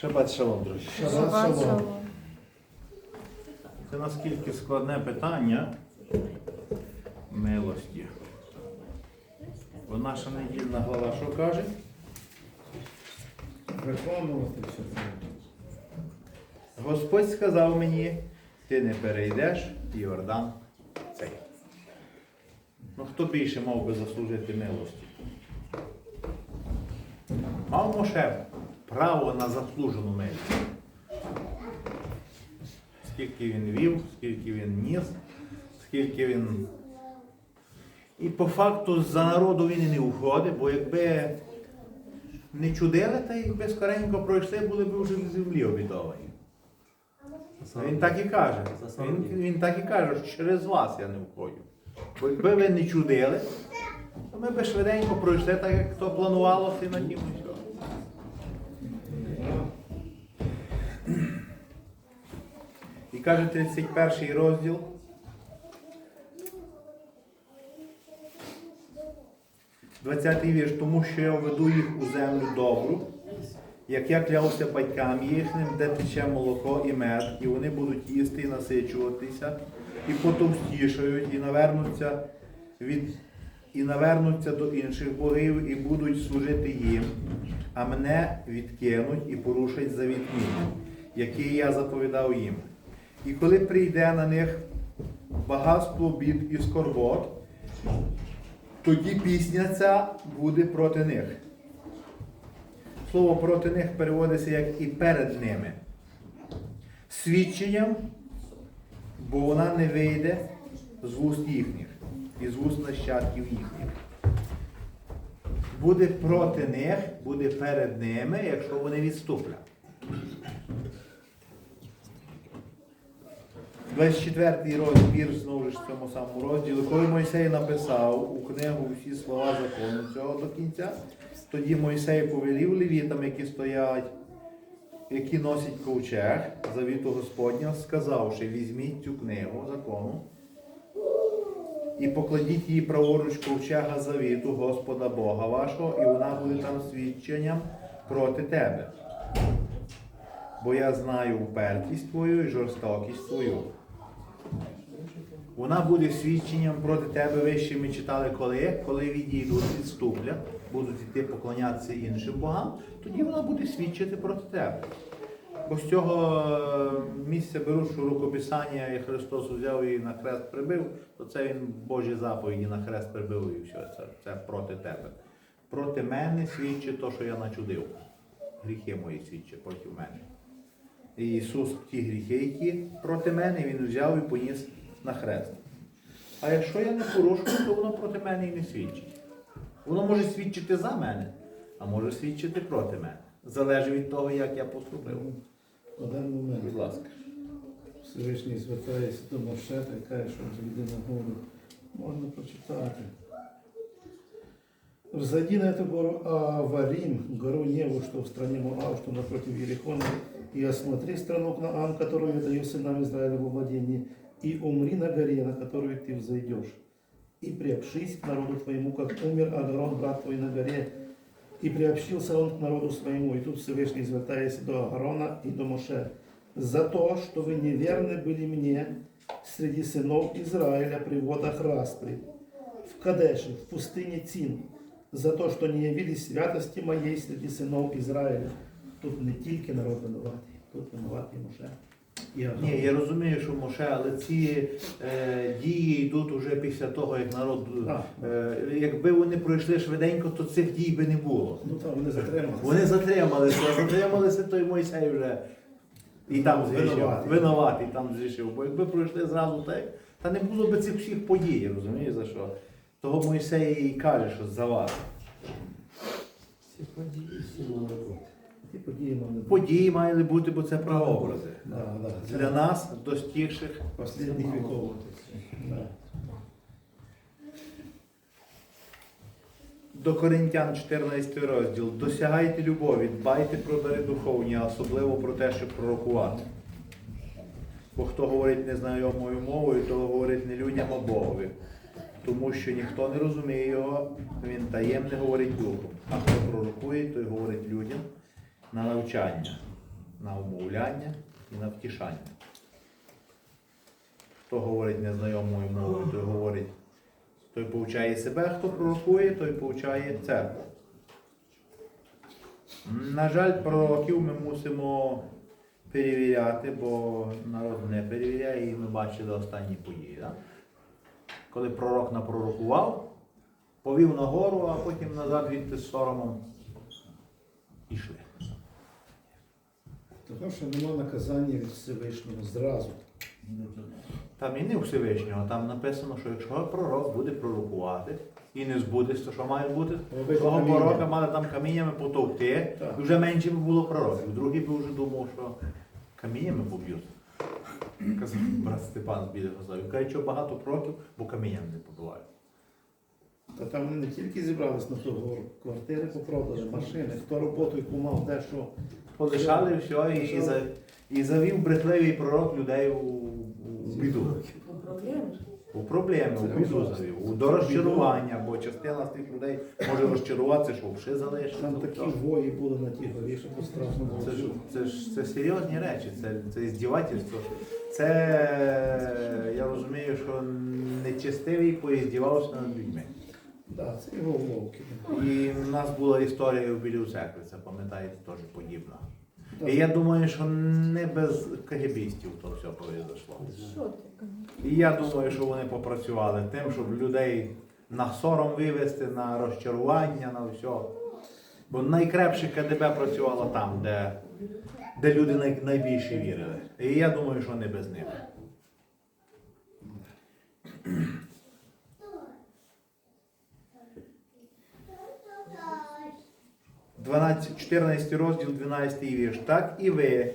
Шабат шалом, друзі. Шабат шалом. Це наскільки складне питання милості. Бо наша недільна глава що каже? Виконувати все це. Господь сказав мені, ти не перейдеш Йордан цей. Ну хто більше мав би заслужити милості? Мав Моше право на заслужену милість. Скільки він вів, скільки він ніс, скільки він. І по факту за народу він і не уходить, бо якби не чудили, та якби скоренько пройшли, були б вже в землі обідовані. Він так і каже. Він, він так і каже, що через вас я не входжу. Бо якби ви не чудили, то ми б швиденько пройшли так, як то планувалося і на тім і все. І каже 31 розділ. Двадцятий вірш, тому що я веду їх у землю добру, як я клявся батькам їхнім, де тече молоко і мед, і вони будуть їсти і насичуватися, і потовстішають, і навернуться від і навернуться до інших богів, і будуть служити їм, а мене відкинуть і порушать завіт мій, який я заповідав їм. І коли прийде на них багатство бід і скорбот, тоді пісня ця буде проти них. Слово проти них переводиться як і перед ними. Свідченням, бо вона не вийде з вуст їхніх і з вуст нащадків їхніх. Буде проти них, буде перед ними, якщо вони відступлять. 24 розділ, вірш знову ж в цьому самому розділі. Коли Мойсей написав у книгу всі слова закону цього до кінця, тоді Мойсей повелів левітам, які стоять, які носять ковчег завіту Господня, сказавши, візьміть цю книгу закону і покладіть її праворуч ковчега завіту Господа Бога вашого, і вона буде там свідченням проти тебе. Бо я знаю упертість твою і жорстокість твою. Вона буде свідченням проти тебе вище ми читали коли, коли відійдуть, відступлять, будуть йти поклонятися іншим богам, тоді вона буде свідчити проти тебе. Бо з цього е, місця беруть, що рукописання і Христос взяв і на хрест прибив, то це він Божі заповіді на хрест прибив і все, це, це проти тебе. Проти мене свідчить то, що я начудив. Гріхи мої свідчать проти мене. І Ісус ті гріхи, які проти мене, Він взяв і поніс на хрест. А якщо я не порушую, то воно проти мене і не свідчить. Воно може свідчити за мене, а може свідчити проти мене. Залежить від того, як я поступив. Один момент. Будь ласка. Всевишній звертається до Моше та каже, що на гору. Можна прочитати. Взойди на эту гору Аварим, гору Неву, что в стране Моав, что напротив Ерехона, и осмотри страну Кнаан, которую я даю сынам Израиля во владение, и умри на горе, на которую ты взойдешь. И приобщись к народу твоему, как умер Агарон, брат твой, на горе, и приобщился он к народу своему. И тут Всевышний звертается до Агарона и до Моше. За то, что вы неверны были мне среди сынов Израиля при водах Распри, в Кадеше, в пустыне Цин, за то, что не явились святости моей среди сынов Израиля. Тут не тільки народ винуватий, тут винуватий Моше. Агарон. Ні, я розумію, що Моше, але ці е, дії йдуть уже після того, як народ. Так. Е, якби вони пройшли швиденько, то цих дій би не було. Ну там вони затрималися. Вони затрималися, а затрималися, то й Мойсей вже і там зрішив. Винуватий. Винуватий там зрішив. Бо якби пройшли зразу так, та не було б цих всіх подій, розумієш за що? Того Мойсей і каже, що за вас. Всі події всі мали Ті події мали бути. Події мали бути, бо це прообрази. Да, да. Для нас, достигших. Последніх віков. Да. До Коринтян 14 розділ. Досягайте любові, дбайте про дари духовні, а особливо про те, щоб пророкувати. Бо хто говорить незнайомою мовою, то говорить не людям, а Богові. Тому що ніхто не розуміє його, він таємне говорить духом. А хто пророкує, той говорить людям на навчання. на умовляння і на втішання. Хто говорить незнайомою мовою, той говорить, той повчає себе, хто пророкує, той повчає церкву. На жаль, пророків ми мусимо перевіряти, бо народ не перевіряє, і ми бачили останні події. Да? Коли пророк напророкував, повів на гору, а потім назад відти з соромом ішли. Тому що нема наказання від Всевишнього зразу. Там і не у Всевишнього, там написано, що якщо пророк буде пророкувати і не збудеться, то що має бути? Робити Того каміння. пророка мали там каміннями потовкти, Так. і вже менше би було пророків. Другий би вже думав, що каміннями поб'ють. Казав брат Степан з білого Славі. Каже, що багато пророків, бо каміннями не побивають. Та там вони не тільки зібрались на ту гору, квартири попродали, машини, хто роботу яку мав, де що. Полишали все і, і, за, і завів брехливий пророк людей у, у біду. У проблеми, у біду завів, у до розчарування, бо частина з тих людей може розчаруватися, що вши залишиться. Там такі вої були на тій горі, що страшно було. Це ж це ж це серйозні речі, це, це здівательство. Це я розумію, що нечестивий поіздівався над людьми. Це його вовки. І в нас була історія церкві, це пам'ятаєте, теж подібна. І я думаю, що не без кагебістів то все произошло. Що ти? І я думаю, що вони попрацювали тим, щоб людей на сором вивести, на розчарування, на все. Бо найкраще КДБ працювало там, де, де люди най, найбільше вірили. І я думаю, що не без них. 12, 14 розділ, 12 вірш. Так і ви,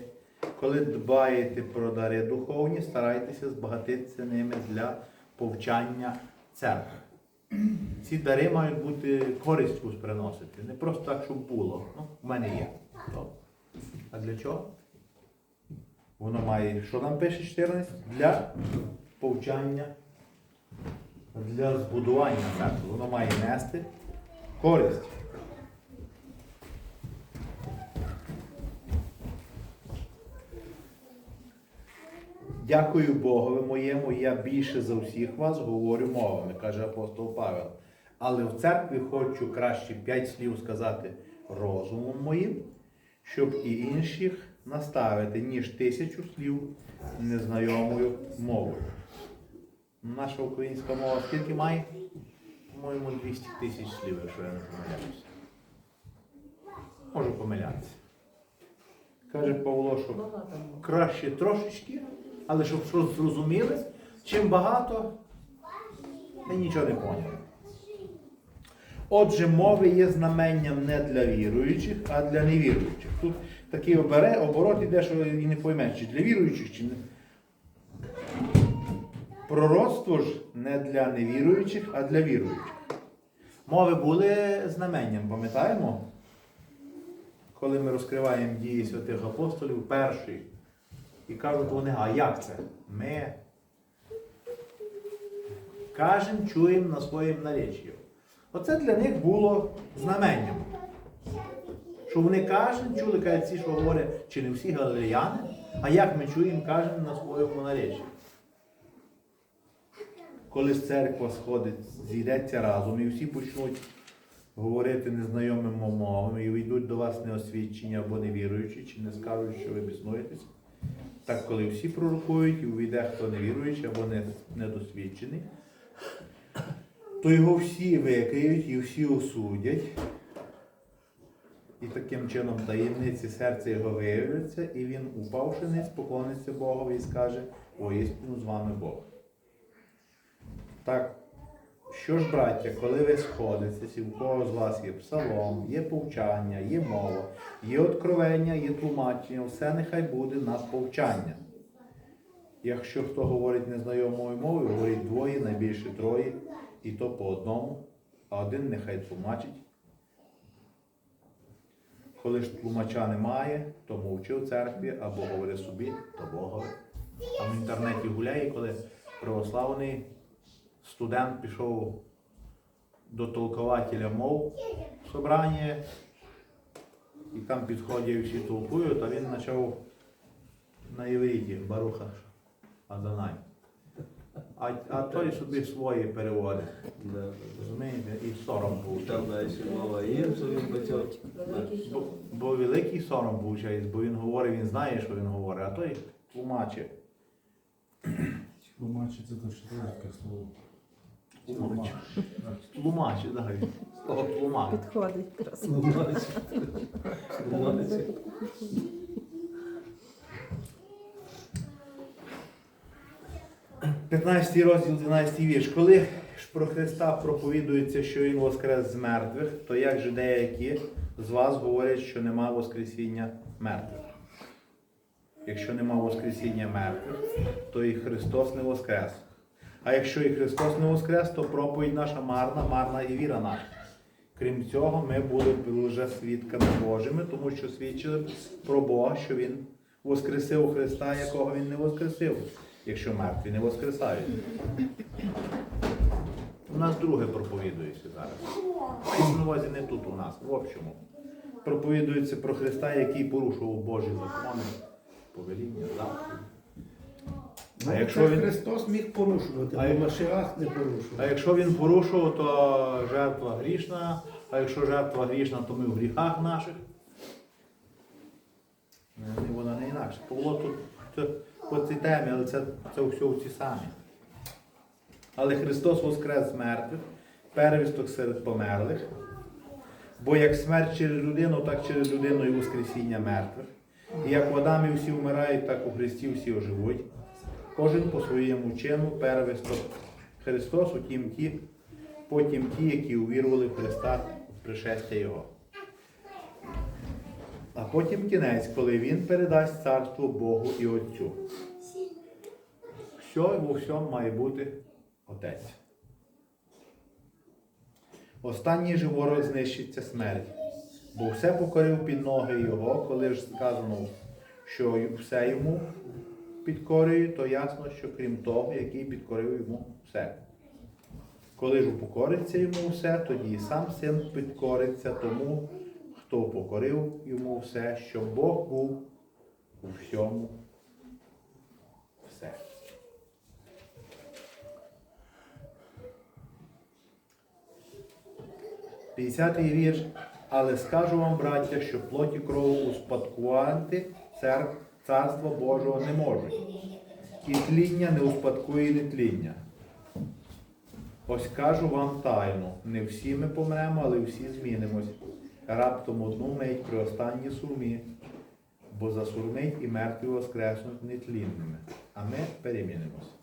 коли дбаєте про дари духовні, старайтеся збагатитися ними для повчання церкви. Ці дари мають бути користь приносити. Не просто так, щоб було. Ну, в мене є. А для чого? Воно має, що нам пише 14? Для повчання, для збудування церкви. Воно має нести користь. Дякую Богові моєму, я більше за всіх вас говорю мовами, каже апостол Павел. Але в церкві хочу краще п'ять слів сказати розумом моїм, щоб і інших наставити, ніж тисячу слів незнайомою мовою. Наша українська мова скільки має? По-моєму, 200 тисяч слів, якщо я не помиляюся. Можу помилятися. Каже Павло, що краще трошечки, але щоб щось зрозуміли, чим багато, ми нічого не поняли. Отже, мови є знаменням не для віруючих, а для невіруючих. Тут такий обере, оборот іде, що і не поймеш, чи для віруючих, чи не. Пророцтво ж не для невіруючих, а для віруючих. Мови були знаменням, пам'ятаємо? Коли ми розкриваємо дії святих апостолів, перший, і кажуть вони, а як це? Ми кажемо, чуємо на своїм наречі. Оце для них було знаменням. Що вони кажуть, чули, кажуть, ці, що говорять, чи не всі галилеяни, а як ми чуємо, кажемо на своєму наречі. Коли церква сходить, зійдеться разом і всі почнуть говорити незнайомими мовами і війдуть до вас неосвідчені або невіруючі, чи не скажуть, що ви біснуєтесь. Так, коли всі пророкують і увійде хто невіруючий або не, недосвідчений, то його всі викриють і всі осудять. І таким чином таємниці серця його виявляться, і він, упавши ниць, поклониться Богові і скаже, воістину з вами Бог. Так, що ж, браття, коли ви сходитеся, в кого з вас є псалом, є повчання, є мова, є откровення, є тлумачення, все нехай буде на повчання. Якщо хто говорить незнайомою мовою, говорить двоє, найбільше троє, і то по одному, а один нехай тлумачить. Коли ж тлумача немає, то мовчи у церкві або говори собі, то Богові. А в інтернеті гуляє, коли православний студент пішов до толкователя мов в собрання і там підходять всі толкують, а він почав на євриті Баруха Адонай. А, а той собі свої переводить. Да. Розумієте? І сором був. Там далі мова є, що він почав. Бо, бо великий сором виходить, бо він говорить, він знає, що він говорить, а той тлумачить. Тлумачить це точно таке слово. Тлумачить. Тлумачить, так. Слово тлумачить. Підходить якраз. Тлумачить. Тлумачить. П'ятнадцятий розділ, 12 вірш. Коли ж про Христа проповідується, що Він воскрес з мертвих, то як же деякі з вас говорять, що нема Воскресіння мертвих? Якщо нема Воскресіння мертвих, то і Христос не воскрес. А якщо і Христос не воскрес, то проповідь наша марна, марна і віра наша. Крім цього, ми були вже свідками Божими, тому що свідчили про Бога, що Він воскресив Христа, якого Він не воскресив, якщо мертві не воскресають. У нас друге проповідується зараз. На увазі не тут у нас, в общому. Проповідується про Христа, який порушував Божі закони, повеління, заповіді. А Ну, якщо це він- Христос міг порушувати, А а як- Машіах не А порушував. якщо він порушував, то жертва грішна, а якщо жертва грішна, то ми в гріхах наших. Не, Вона не інакше. Павло тут це, по цій темі, але це, це все в ці самі. Але Христос воскрес з мертвих, перевісток серед померлих. Бо як смерть через людину, так через людину і воскресіння мертвих. І як в Адамі всі вмирають, так у Христі всі оживуть. Кожен по своєму чину первісток Христос, утім ті, потім ті, які увірували в Христа в пришестя Його. А потім кінець, коли Він передасть царство Богу і Отцю. Все у всьому має бути Отець. Останній же ворог знищиться смерть, бо все покорив під ноги Його, коли ж сказано, що все йому підкорює, то ясно, що крім того, який підкорив йому все. Коли ж упокориться йому все, тоді і сам син підкориться тому, хто покорив йому все, щоб Бог був у всьому все. П'ятдесятий вірш. Але скажу вам, браття, що плоті крову успадкувати цар, царство Божого не можуть. І тління не успадкує нетління. Ось кажу вам тайну, не всі ми помремо, але всі змінимось. Раптом одну мить при останній сурмі, бо засурмить і мертві воскреснуть нетлінними, а ми перемінимось.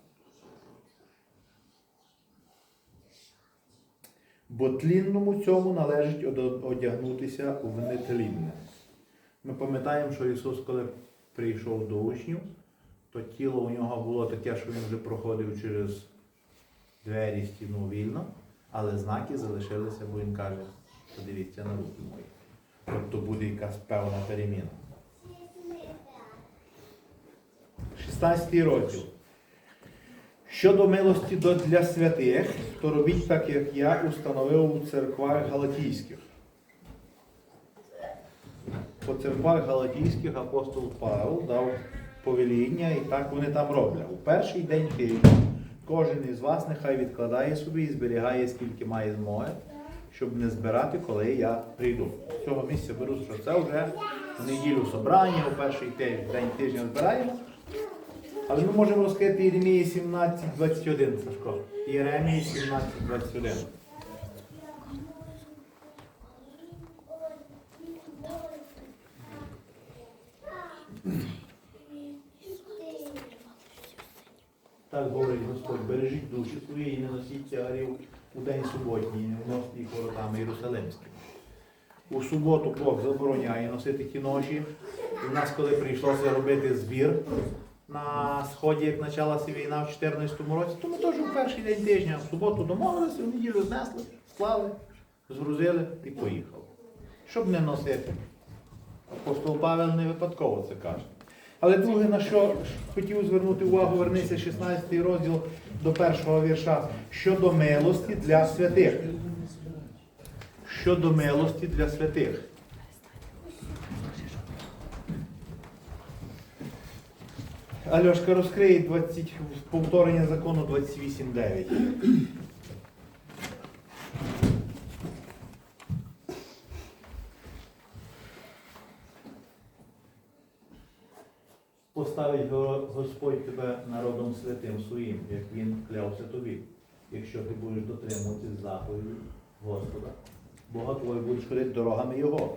Бо тлінному цьому належить одягнутися в нетлінне. Ми пам'ятаємо, що Ісус, коли прийшов до учнів, то тіло у нього було таке, що він вже проходив через двері стіну вільно, але знаки залишилися, бо він каже, подивіться на руки мої. Тобто буде якась певна переміна. 16 розділ. Щодо милості для святих, то робіть так, як я установив у церквах галатійських. По церквах галатійських апостол Павло дав повеління, і так вони там роблять. У перший день тижня кожен із вас нехай відкладає собі і зберігає, скільки має змоги, щоб не збирати, коли я прийду. З цього місця беру, що це вже в неділю собрання, у перший день тижня збираємо. Але ми можемо розкрити Єремії 17.21, Сашко. Єремії 17.21. Так говорить Господь, бережіть душі свої і не носіть тягарів у день суботній, не вносіть їх воротами Єрусалимськими. У суботу Бог забороняє носити ті ноші. І в нас, коли прийшлося робити збір на сході, як почалася війна в 2014 році, то ми теж у перший день тижня, в суботу домовилися, в неділю знесли, склали, згрузили і поїхали. Щоб не носити. Апостол Павел не випадково це каже. Але друге, на що хотів звернути увагу, вернися 16 розділ до першого вірша щодо милості для святих. Щодо милості для святих. Альошка розкриє 20, повторення закону 28.9. Поставить Господь тебе народом святим своїм, як він клявся тобі, якщо ти будеш дотримуватись заповідей Господа. Бога твого будеш ходити дорогами Його.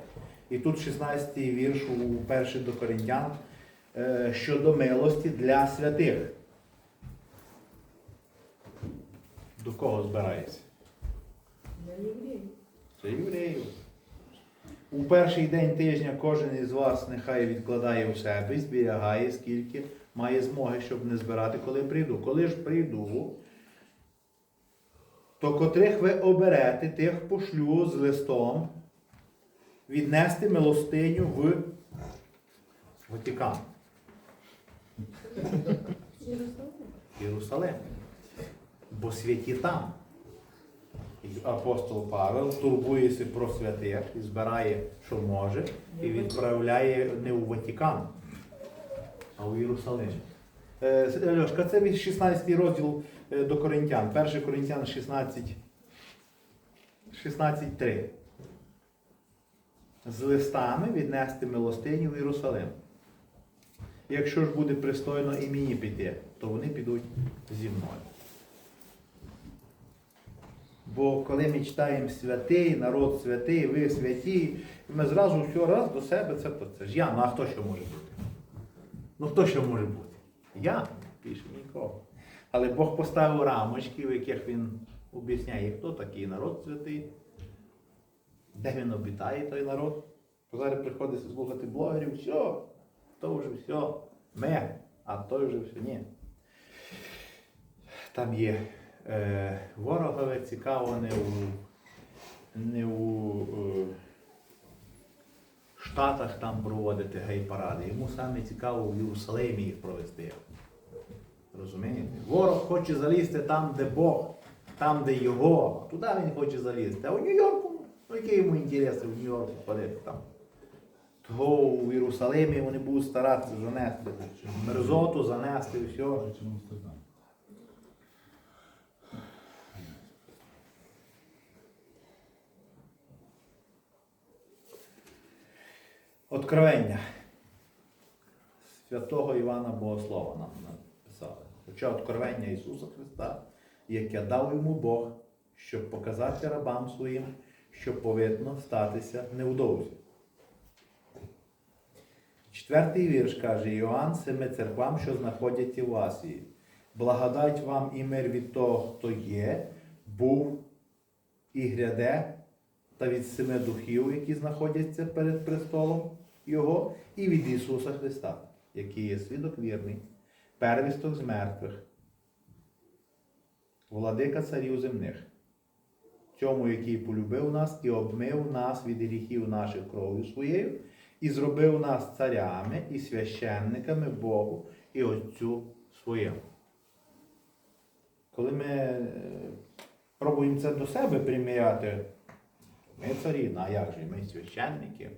І тут 16-й вірш у перший до Коринтян е, щодо милості для святих. До кого збирається? Для євреїв. Це євреїв. У перший день тижня кожен із вас нехай відкладає у себе зберігає, скільки має змоги, щоб не збирати, коли прийду. Коли ж прийду, то котрих ви оберете, тих пошлю з листом віднести милостиню в Ватикан. Єрусалим. Бо святі там. Апостол Павел турбується про святих і збирає, що може, і відправляє не у Ватикан, а у Єрусалим. Е, Льошка, це від 16 розділ е, до Коринтян. 1 Коринтян 16, 16.3. З листами віднести милостиню в Єрусалим. Якщо ж буде пристойно і мені піти, то вони підуть зі мною. Бо коли ми читаємо святий, народ святий, ви святі, ми зразу все раз до себе це, це ж я. Ну а хто що може бути? Ну хто що може бути? Я більше нікого. Але Бог поставив рамочки, в яких він об'ясняє, хто такий народ святий, де він обітає той народ. Зараз приходиться слухати блогерів, все, то вже все, ми, а той вже все ні. Там є е, ворогове цікаво не у, не у е, Штатах там проводити гей-паради. Йому саме цікаво в Єрусалимі їх провести. Розумієте? Ворог хоче залізти там, де Бог, там, де його. Туди він хоче залізти. А у Нью-Йорку, ну який йому інтерес в Нью-Йорку ходити там. Того у Єрусалимі вони будуть старатися занести мерзоту, занести все. Откровення святого Івана Богослова нам написали. Хоча откровення Ісуса Христа, яке дав йому Бог, щоб показати рабам своїм, що повинно статися невдовзі. Четвертий вірш каже Іоанн семи церквам, що знаходяться в Асії. Благодать вам і мир від того, хто є, був і гряде, та від семи духів, які знаходяться перед престолом Його, і від Ісуса Христа, який є свідок вірний, первісток з мертвих, владика царів земних, цьому, який полюбив нас і обмив нас від гріхів наших кров'ю своєю, і зробив нас царями і священниками Богу і Отцю своєму. Коли ми е, пробуємо це до себе приміряти, ми царі, ну а як же, ми священники,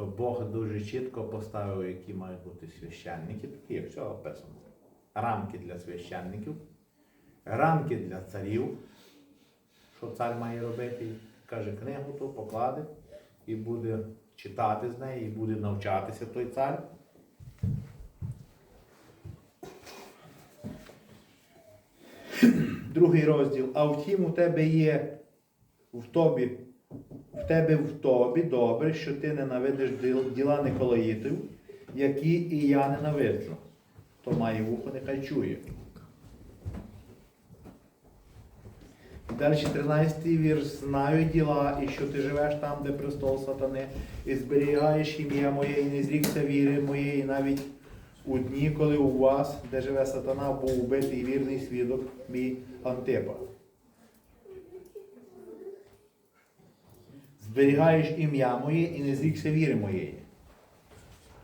то Бог дуже чітко поставив, які мають бути священники, такі є все описано. Рамки для священників, рамки для царів, що цар має робити, каже, книгу ту покладе і буде читати з неї, і буде навчатися той цар. Другий розділ. А втім, у тебе є в тобі, в тебе в тобі добре, що ти ненавидиш діл- діла Николаїтів, які і я ненавиджу. То має вухо, нехай чує. Далі 13 вірш. Знаю діла, і що ти живеш там, де престол сатани, і зберігаєш ім'я моє, і не зрікся віри моєї, навіть у дні, коли у вас, де живе сатана, був убитий вірний свідок мій Антипа. Зберігаєш ім'я моє і не зрікся віри моєї.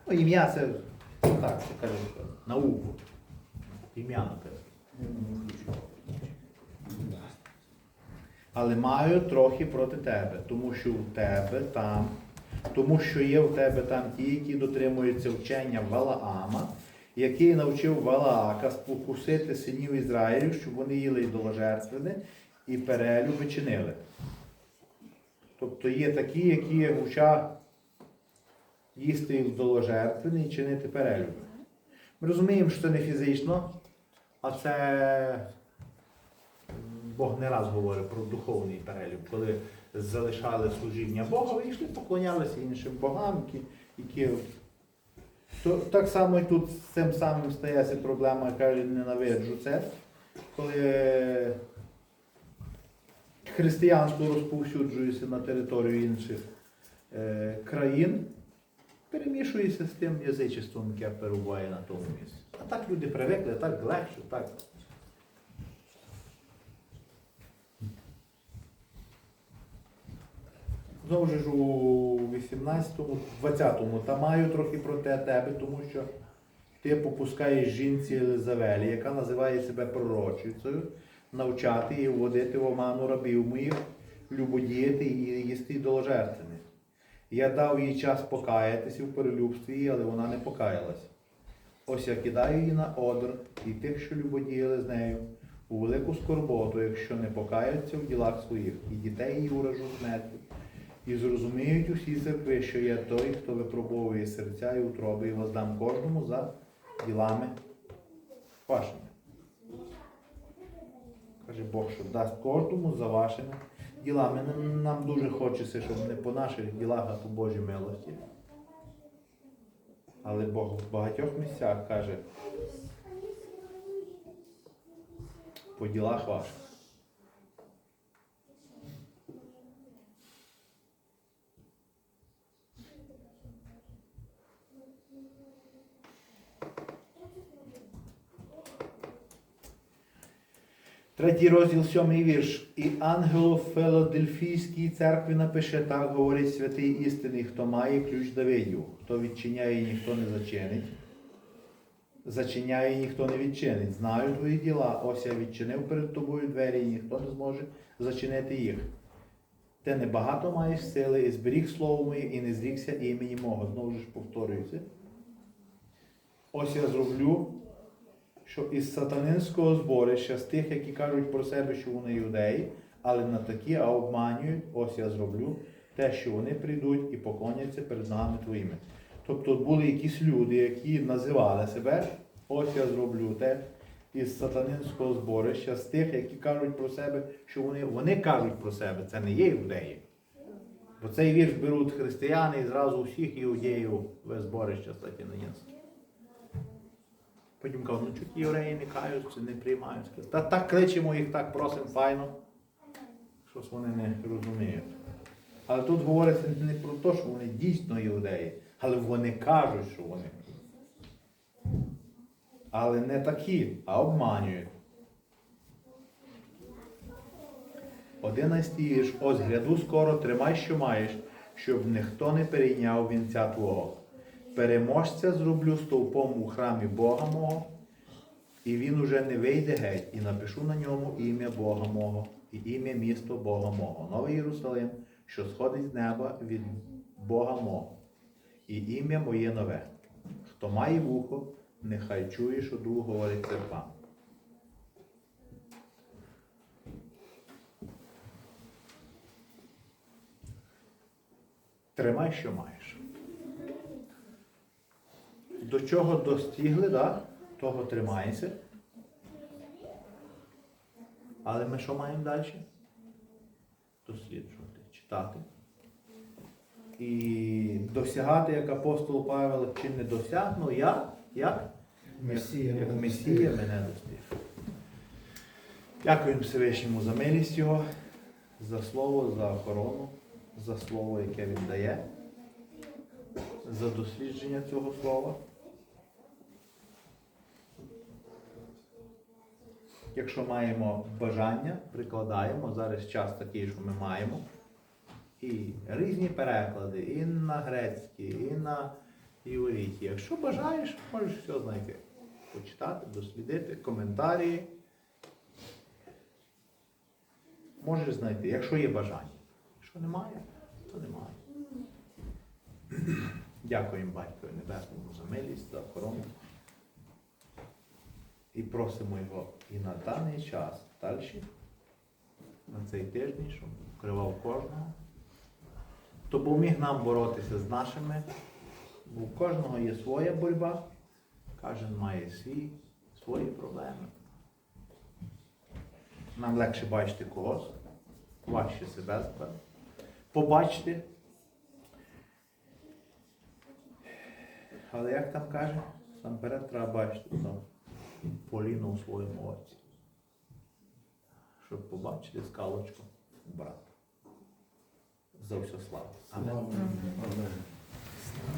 Ну, ім'я це так, це каже, науку. Ім'я написано. Але маю трохи проти тебе, тому що в тебе там, тому що є в тебе там ті, які дотримуються вчення Валаама який навчив Валаака спокусити синів Ізраїлю, щоб вони їли ідоложертвини і перелю вичинили. Тобто є такі, які вчать їсти ідоложертвини і чинити перелюб. Ми розуміємо, що це не фізично, а це Бог не раз говорить про духовний перелюб, коли залишали служіння Бога, вийшли, поклонялися іншим богам, які, то, так само і тут з цим самим стається проблема, каже, ненавиджу це, коли християнство розповсюджується на територію інших е, країн, перемішується з тим язичеством, яке перебуває на тому місці. А так люди привикли, так легше, так. Знову ж у 18-му, 20-му, та маю трохи проти тебе, тому що ти попускаєш жінці Єлизавелі, яка називає себе пророчицею, навчати і вводити в оману рабів моїх, любодіяти і їсти ідоложертвини. Я дав їй час покаятися в перелюбстві, але вона не покаялась. Ось я кидаю її на одр і тих, що любодіяли з нею, у велику скорботу, якщо не покаються в ділах своїх, і дітей її уражу смерті. І зрозуміють усі церкви, що я той, хто випробовує серця і утроби, і воздам кожному за ділами вашими. Каже Бог, що дасть кожному за вашими ділами. Нам- дуже хочеться, щоб не по наших ділах, а по Божій милості. Але Бог в багатьох місцях каже, по ділах ваших. Третій розділ, сьомий вірш. І ангелу Филадельфійській церкві напише, так говорить святий істинний, хто має ключ Давидів, хто відчиняє, ніхто не зачинить. Зачиняє, ніхто не відчинить. Знаю твої діла. Ось я відчинив перед тобою двері, і ніхто не зможе зачинити їх. Ти небагато маєш сили, і зберіг слово моє, і не зрікся імені мого. Знову ж повторюється. Ось я зроблю що із сатанинського зборища, з тих, які кажуть про себе, що вони юдеї, але не такі, а обманюють, ось я зроблю те, що вони прийдуть і поклоняться перед ногами твоїми. Тобто були якісь люди, які називали себе, ось я зроблю те із сатанинського зборища, з тих, які кажуть про себе, що вони, вони кажуть про себе, це не є юдеї. Бо цей вірш беруть християни і зразу всіх іудеїв в зборище сатанинське. Потім кажуть, ну чуть євреї не каються, не приймають. Та так кличемо їх, так просимо файно. Щось вони не розуміють. Але тут говориться не про те, що вони дійсно іудеї, але вони кажуть, що вони. Але не такі, а обманюють. Одинадцятий вірш. Ось гляду скоро, тримай, що маєш, щоб ніхто не перейняв вінця твого. Переможця зроблю стовпом у храмі Бога мого, і він уже не вийде геть, і напишу на ньому ім'я Бога мого, і ім'я місто Бога мого, Новий Єрусалим, що сходить з неба від Бога мого, і ім'я моє нове. Хто має вухо, нехай чує, що Дух говорить церквам. Тримай, що маєш. До чого достигли, да? того тримайся. Але ми що маємо далі? Досліджувати, читати. І досягати, як апостол Павел, чи не досягну, я, як? Месія як, Месія мене достиг. Дякуємо Всевишньому за милість Його, за слово, за охорону, за слово, яке він дає, за дослідження цього слова. Якщо маємо бажання, прикладаємо. Зараз час такий, що ми маємо. І різні переклади, і на грецький, і на івриті. Якщо бажаєш, можеш все знайти. Почитати, дослідити, коментарі. Можеш знайти, якщо є бажання. Якщо немає, то немає. Дякуємо Батькові Небесному за милість, за охорону. І просимо його і на даний час далі, на цей тиждень, щоб вкривав кожного, допоміг нам боротися з нашими, бо у кожного є своя боротьба, кожен має свій, свої проблеми. Нам легше бачити когось, важче себе збирати. Побачити. Але як там каже, сам перед треба бачити там поліно у своєму оці. Щоб побачити скалочку брата. За все слава. Аминь.